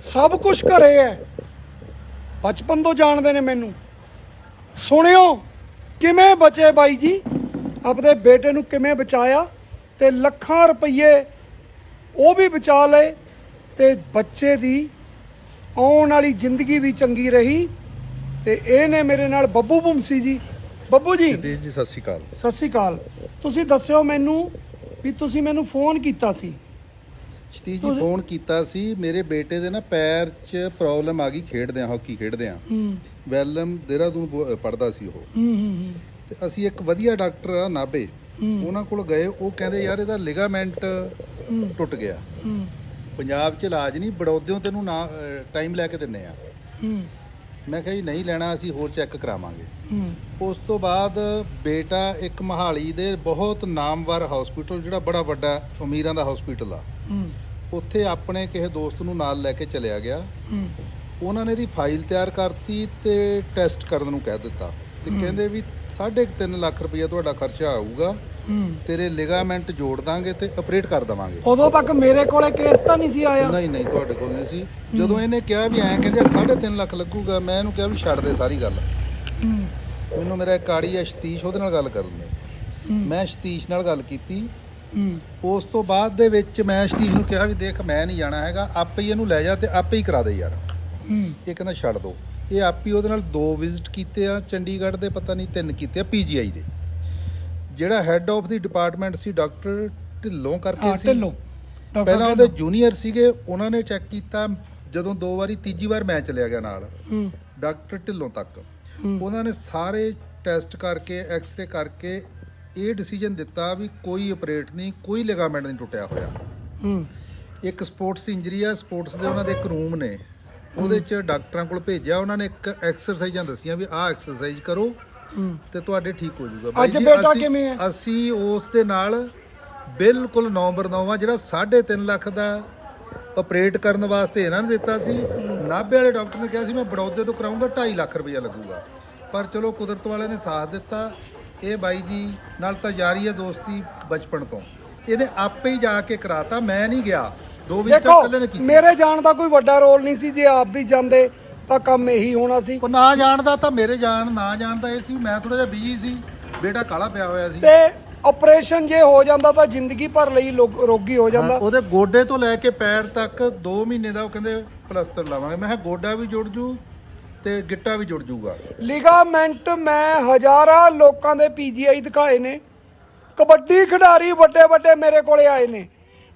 ਸਭ ਕੁਝ ਘਰੇ ਹੈ। ਬਚਪਨ ਤੋਂ ਜਾਣਦੇ ਨੇ ਮੈਨੂੰ। ਸੁਣਿਓ ਕਿਵੇਂ ਬਚੇ ਬਾਈ ਜੀ? ਆਪਣੇ ਬੇਟੇ ਨੂੰ ਕਿਵੇਂ ਬਚਾਇਆ? ਤੇ ਲੱਖਾਂ ਰੁਪਏ ਉਹ ਵੀ ਬਚਾ ਲਏ ਤੇ ਬੱਚੇ ਦੀ ਆਉਣ ਵਾਲੀ ਜ਼ਿੰਦਗੀ ਵੀ ਚੰਗੀ ਰਹੀ। ਤੇ ਇਹ ਨੇ ਮੇਰੇ ਨਾਲ ਬੱਬੂ ਬੁੰਸੀ ਜੀ। ਬੱਬੂ ਜੀ। ਜਗਦੀਸ਼ ਜੀ ਸਤਿ ਸ਼੍ਰੀ ਅਕਾਲ। ਸਤਿ ਸ਼੍ਰੀ ਅਕਾਲ। ਤੁਸੀਂ ਦੱਸਿਓ ਮੈਨੂੰ ਵੀ ਤੁਸੀਂ ਮੈਨੂੰ ਫੋਨ ਕੀਤਾ ਸੀ। ਸਤੀਸ਼ ਜੀ ਫੋਨ ਕੀਤਾ ਸੀ ਮੇਰੇ ਬੇਟੇ ਦੇ ਨਾ ਪੈਰ 'ਚ ਪ੍ਰੋਬਲਮ ਆ ਗਈ ਖੇਡਦੇ ਆ ਹਾਕੀ ਖੇਡਦੇ ਆ ਹੂੰ। ਵੈਲਮ ਦੇਹਰਾਦੂਨ ਪੜ੍ਹਦਾ ਸੀ ਉਹ। ਹੂੰ ਹੂੰ ਤੇ ਅਸੀਂ ਇੱਕ ਵਧੀਆ ਡਾਕਟਰ ਆ ਨਾਬੇ ਉਹਨਾਂ ਕੋਲ ਗਏ ਉਹ ਕਹਿੰਦੇ ਯਾਰ ਇਹਦਾ ਲਿਗਾਮੈਂਟ ਟੁੱਟ ਗਿਆ। ਪੰਜਾਬ 'ਚ ਇਲਾਜ ਨਹੀਂ ਬੜੌਦਿਓਂ ਤੈਨੂੰ ਨਾ ਟਾਈਮ ਲੈ ਕੇ ਦਿੰਨੇ ਆ। ਹੂੰ। ਮੈਂ ਕਿਹਾ ਜੀ ਨਹੀਂ ਲੈਣਾ ਅਸੀਂ ਹੋਰ ਚੈੱਕ ਕਰਾਵਾਂਗੇ। ਹੂੰ। ਉਸ ਤੋਂ ਬਾਅਦ ਬੇਟਾ ਇੱਕ ਮਹਾਲੀ ਦੇ ਬਹੁਤ ਨਾਮਵਰ ਹਸਪੀਟਲ ਜਿਹੜਾ ਬੜਾ ਵੱਡਾ ਅਮੀਰਾਂ ਦਾ ਹਸਪੀਟਲ ਆ। ਹੂੰ। ਉੱਥੇ ਆਪਣੇ ਕਿਸੇ ਦੋਸਤ ਨੂੰ ਨਾਲ ਲੈ ਕੇ ਚਲਿਆ ਗਿਆ। ਹੂੰ। ਉਹਨਾਂ ਨੇ ਦੀ ਫਾਈਲ ਤਿਆਰ ਕਰਤੀ ਤੇ ਟੈਸਟ ਕਰਨ ਨੂੰ ਕਹਿ ਦਿੱਤਾ। ਤੇ ਕਹਿੰਦੇ ਵੀ 3.5 ਲੱਖ ਰੁਪਏ ਤੁਹਾਡਾ ਖਰਚਾ ਆਊਗਾ। ਤੇਰੇ ਲਿਗਾਮੈਂਟ ਜੋੜ ਦਾਂਗੇ ਤੇ ਆਪਰੇਟ ਕਰ ਦਵਾਂਗੇ। ਉਦੋਂ ਤੱਕ ਮੇਰੇ ਕੋਲੇ ਕੇਸ ਤਾਂ ਨਹੀਂ ਸੀ ਆਇਆ। ਨਹੀਂ ਨਹੀਂ ਤੁਹਾਡੇ ਕੋਲ ਨਹੀਂ ਸੀ। ਜਦੋਂ ਇਹਨੇ ਕਿਹਾ ਵੀ ਐਂ ਕਹਿੰਦੇ 3.5 ਲੱਖ ਲੱਗੂਗਾ ਮੈਂ ਇਹਨੂੰ ਕਿਹਾ ਵੀ ਛੱਡ ਦੇ ਸਾਰੀ ਗੱਲ। ਮੈਨੂੰ ਮੇਰਾ ਇੱਕ ਆੜੀ ਹੈ ਸਤੀਸ਼ ਉਹਦੇ ਨਾਲ ਗੱਲ ਕਰਨ ਦੇ। ਮੈਂ ਸਤੀਸ਼ ਨਾਲ ਗੱਲ ਕੀਤੀ। ਉਸ ਤੋਂ ਬਾਅਦ ਦੇ ਵਿੱਚ ਮੈਂ ਸਤੀਸ਼ ਨੂੰ ਕਿਹਾ ਵੀ ਦੇਖ ਮੈਂ ਨਹੀਂ ਜਾਣਾ ਹੈਗਾ ਆਪੇ ਹੀ ਇਹਨੂੰ ਲੈ ਜਾ ਤੇ ਆਪੇ ਹੀ ਕਰਾ ਦੇ ਯਾਰ। ਇਹ ਕਹਿੰਦਾ ਛੱਡ ਦੋ। ਇਹ ਆਪੀ ਉਹਦੇ ਨਾਲ ਦੋ ਵਿਜ਼ਿਟ ਕੀਤੇ ਆ ਚੰਡੀਗੜ੍ਹ ਦੇ ਪਤਾ ਨਹੀਂ ਤਿੰਨ ਕੀਤੇ ਆ ਪੀਜੀਆਈ ਦੇ। ਜਿਹੜਾ ਹੈੱਡ ਆਫ ਦੀ ਡਿਪਾਰਟਮੈਂਟ ਸੀ ਡਾਕਟਰ ਢਿੱਲੋਂ ਕਰਕੇ ਸੀ। ਢਿੱਲੋਂ। ਪਹਿਲਾਂ ਉਹਦੇ। ਜੂਨੀਅਰ ਸੀਗੇ ਉਹਨਾਂ ਨੇ ਚੈੱਕ ਕੀਤਾ ਜਦੋਂ ਦੋ ਵਾਰੀ ਤੀਜੀ ਵਾਰ ਮੈਂ ਚਲਿਆ ਗਿਆ ਨਾਲ। ਹੂੰ। ਡਾਕਟਰ ਢਿੱਲੋਂ ਤੱਕ। ਉਹਨਾਂ ਨੇ ਸਾਰੇ ਟੈਸਟ ਕਰਕੇ ਐਕਸ-ਰੇ ਕਰਕੇ ਇਹ ਡਿਸੀਜਨ ਦਿੱਤਾ ਵੀ ਕੋਈ ਆਪਰੇਟ ਨਹੀਂ ਕੋਈ ਲਿਗਾਮੈਂਟ ਨਹੀਂ ਟੁੱਟਿਆ ਹੋਇਆ। ਹੂੰ। ਇੱਕ ਸਪੋਰਟਸ ਇੰਜਰੀ ਆ ਸਪੋਰਟਸ ਦੇ ਉਹਨਾਂ ਦੇ ਇੱਕ ਰੂਮ ਨੇ। ਉਹਦੇ ਚ ਡਾਕਟਰਾਂ ਕੋਲ ਭੇਜਿਆ ਉਹਨਾਂ ਨੇ ਇੱਕ ਐਕਸਰਸਾਈਜ਼ਾਂ ਦੱਸੀਆਂ ਵੀ ਆਹ ਐਕਸਰਸਾਈਜ਼ ਕਰੋ ਤੇ ਤੁਹਾਡੇ ਠੀਕ ਹੋ ਜਾਊਗਾ। ਅੱਜ ਜੀ, ਬੇਟਾ ਅਸੀਂ- ਕਿਵੇਂ ਹੈ? ਅਸੀਂ ਉਸ ਦੇ ਨਾਲ ਬਿਲਕੁਲ ਨੰਬਰ 9 ਆ ਜਿਹੜਾ 3.5 ਲੱਖ ਦਾ ਆਪਰੇਟ ਕਰਨ ਵਾਸਤੇ ਇਹਨਾਂ ਨੇ ਦਿੱਤਾ ਸੀ। ਨਾਭੇ ਵਾਲੇ ਡਾਕਟਰ ਨੇ ਕਿਹਾ ਸੀ ਮੈਂ ਬੜੌਦੇ ਤੋਂ ਕਰਾਉਂਗਾ 2.5 ਲੱਖ ਰੁਪਇਆ ਲੱਗੂਗਾ। ਪਰ ਚਲੋ ਕੁਦਰਤ ਵਾਲਿਆਂ ਨੇ ਸਾਥ ਦਿੱਤਾ। ਇਹ ਬਾਈ ਜੀ ਨਾਲ ਤਾਂ ਜਾਰੀ ਹੈ ਦੋਸਤੀ ਬਚਪਨ ਤੋਂ। ਇਹਨੇ ਆਪੇ ਹੀ ਜਾ ਕੇ ਕਰਾਤਾ ਮੈਂ ਨਹੀਂ ਗਿਆ। ਦੋ ਦੇਖੋ ਕੀਤੀ ਮੇਰੇ ਜਾਣ ਦਾ ਕੋਈ ਵੱਡਾ ਰੋਲ ਨਹੀਂ ਸੀ ਜੇ ਆਪ ਵੀ ਜਾਂਦੇ ਤਾਂ ਕੰਮ ਇਹੀ ਹੋਣਾ ਸੀ। ਉਹ ਨਾ ਜਾਣਦਾ ਤਾਂ ਮੇਰੇ ਜਾਣ ਨਾ ਜਾਣਦਾ ਇਹ ਸੀ ਮੈਂ ਥੋੜਾ ਜਿਹਾ ਬਿਜ਼ੀ ਸੀ ਬੇਟਾ ਕਾਲਾ ਪਿਆ ਹੋਇਆ ਸੀ। ਤੇ ਆਪਰੇਸ਼ਨ ਜੇ ਹੋ ਜਾਂਦਾ ਤਾਂ ਜ਼ਿੰਦਗੀ ਭਰ ਲਈ ਲੋਕ- ਰੋਗੀ ਹੋ ਜਾਂਦਾ। ਉਹਦੇ ਗੋਡੇ ਤੋਂ ਲੈ ਕੇ ਪੈਰ ਤੱਕ 2 ਮਹੀਨੇ ਦਾ ਉਹ ਕਹਿੰਦੇ ਪਲਸਤਰ ਲਾਵਾਂਗੇ। ਮੈਂ ਕਿਹਾ ਗੋਡਾ ਵੀ ਜੁੜ ਜੂ ਤੇ ਗਿੱਟਾ ਵੀ ਜੁੜ ਜੂਗਾ। ਲਿਗਾਮੈਂਟ ਮੈਂ ਹਜ਼ਾਰਾਂ ਲੋਕਾਂ ਦੇ ਪੀਜੀਆਈ ਦਿਖਾਏ ਨੇ। ਕਬੱਡੀ ਖਿਡਾਰੀ ਵੱਡੇ ਵੱਡੇ ਮੇਰੇ ਕੋਲੇ ਆਏ ਨੇ।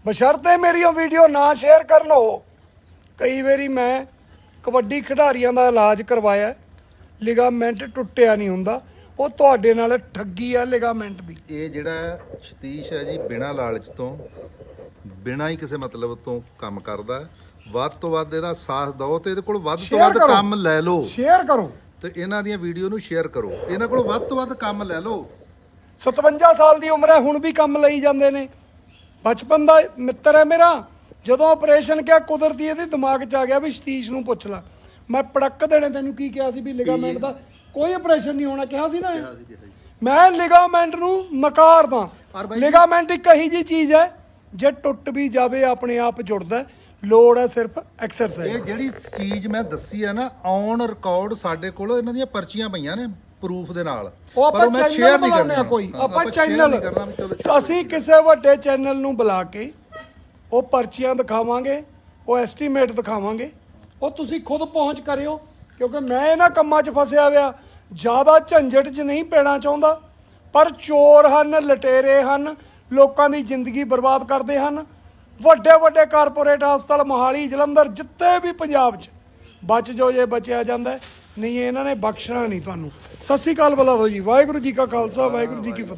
ਬਸ਼ਰਤੇ ਮੇਰੀ ਉਹ ਵੀਡੀਓ ਨਾ ਸ਼ੇਅਰ ਕਰਨ ਉਹ। ਕਈ ਵਾਰੀ ਮੈਂ ਕਬੱਡੀ ਖਿਡਾਰੀਆਂ ਦਾ ਇਲਾਜ ਕਰਵਾਇਆ। ਲਿਗਾਮੈਂਟ ਟੁੱਟਿਆ ਨਹੀਂ ਹੁੰਦਾ। ਉਹ ਤੁਹਾਡੇ ਨਾਲ ਠੱਗੀ ਆ ਲਿਗਾਮੈਂਟ ਦੀ। ਇਹ ਜਿਹੜਾ ਸਤੀਸ਼ ਹੈ ਜੀ ਬਿਨਾਂ ਲਾਲਚ ਤੋਂ ਬਿਨਾਂ ਹੀ ਕਿਸੇ ਮਤਲਬ ਤੋਂ ਕੰਮ ਕਰਦਾ ਹੈ। ਵੱਧ ਤੋਂ ਵੱਧ ਇਹਦਾ ਸਾਥ ਦਿਓ ਤੇ ਇਹਦੇ ਕੋਲ ਵੱਧ ਤੋਂ Share ਵੱਧ ਕਰੋ। ਕੰਮ ਲੈ ਲਓ। ਸ਼ੇਅਰ ਕਰੋ। ਤੇ ਇਹਨਾਂ ਦੀਆਂ ਵੀਡੀਓ ਨੂੰ ਸ਼ੇਅਰ ਕਰੋ। ਇਹਨਾਂ ਕੋਲ ਵੱਧ ਤੋਂ ਵੱਧ ਕੰਮ ਲੈ ਲਓ। 57 ਸਾਲ ਦੀ ਉਮਰ ਹੈ ਹੁਣ ਵੀ ਕੰਮ ਲਈ ਜਾਂਦੇ ਨੇ। ਬਚਪਨ ਦਾ ਮਿੱਤਰ ਹੈ ਮੇਰਾ। ਜਦੋਂ ਆਪਰੇਸ਼ਨ ਕਿਹਾ ਕੁਦਰਤੀ ਇਹਦੇ ਦਿਮਾਗ 'ਚ ਆ ਗਿਆ ਵੀ ਸਤੀਸ਼ ਨੂੰ ਪੁੱਛ ਲੈ। ਮੈਂ ਪੜਕ ਦੇਣੇ ਤੈਨੂੰ ਕੀ ਕਿਹਾ ਸੀ ਵੀ ਲਿਗਾਮੈਂਟ ਦਾ? ਕੋਈ ਆਪਰੇਸ਼ਨ ਨਹੀਂ ਹੋਣਾ ਕਿਹਾ ਸੀ ਨਾ? ਮੈਂ ਲਿਗਾਮੈਂਟ ਨੂੰ ਨਕਾਰਦਾ ਲਿਗਾਮੈਂਟ ਇੱਕ ਇਹੀ ਜੀ ਚੀਜ਼ ਹੈ ਜੇ ਟੁੱਟ ਵੀ ਜਾਵੇ ਆਪਣੇ ਆਪ ਜੁੜਦਾ। ਲੋੜ ਹੈ ਸਿਰਫ ਐਕਸਰਸਾਈਜ਼ ਇਹ ਜਿਹੜੀ ਚੀਜ਼ ਮੈਂ ਦੱਸੀ ਹੈ ਨਾ ਔਨ ਰਿਕਾਰਡ ਸਾਡੇ ਕੋਲ ਇਹਨਾਂ ਦੀਆਂ ਪਰਚੀਆਂ ਪਈਆਂ ਨੇ। ਪ੍ਰੂਫ ਦੇ ਨਾਲ। ਉਹ ਆਪਾਂ ਮੈਂ ਚੈਨਲ ਨਹੀਂ ਬਣਾਉਂਦੇ ਆ ਕਰਨਾ। ਕੋਈ। ਹਾਂ, ਆਪਾਂ share ਚੈਨਲ ਨਹੀਂ ਕਰਨਾ ਵੀ ਚਲੋ ਅਸੀਂ ਕਿਸੇ ਵੱਡੇ ਚੈਨਲ ਨੂੰ ਬੁਲਾ ਕੇ ਉਹ ਪਰਚੀਆਂ ਦਿਖਾਵਾਂਗੇ ਉਹ ਐਸਟੀਮੇਟ ਦਿਖਾਵਾਂਗੇ। ਉਹ ਤੁਸੀਂ ਖੁਦ ਪਹੁੰਚ ਕਰਿਓ ਕਿਉਂਕਿ ਮੈਂ ਇਹਨਾਂ ਕੰਮਾਂ 'ਚ ਫਸਿਆ ਹੋਇਆ। ਜ਼ਿਆਦਾ ਝੰਜਟ 'ਚ ਨਹੀਂ ਪੈਣਾ ਚਾਹੁੰਦਾ ਪਰ ਚੋਰ ਹਨ ਲਟੇਰੇ ਹਨ ਲੋਕਾਂ ਦੀ ਜ਼ਿੰਦਗੀ ਬਰਬਾਦ ਕਰਦੇ ਹਨ। ਵੱਡੇ ਵੱਡੇ ਕਾਰਪੋਰੇਟ ਹਸਪਤਾਲ ਮੋਹਾਲੀ ਜਲੰਧਰ ਜਿੱਤੇ ਵੀ ਪੰਜਾਬ 'ਚ ਬਚ ਜੋ ਜੇ ਬਚਿਆ ਜਾਂਦਾ ਹੈ, ਨਹੀਂ ਇਹਨਾਂ ਨੇ ਬਖਸ਼ਣਾ ਨਹੀਂ ਤੁਹਾਨੂੰ। ਸਤਿ ਸ੍ਰੀ ਅਕਾਲ ਬੁਲਾ ਦਿਓ ਜੀ। ਵਾਹਿਗੁਰੂ ਜੀ ਕਾ ਖਾਲਸਾ, ਵਾਹਿਗੁਰੂ ਜੀ ਕੀ ਫਤਿਹ।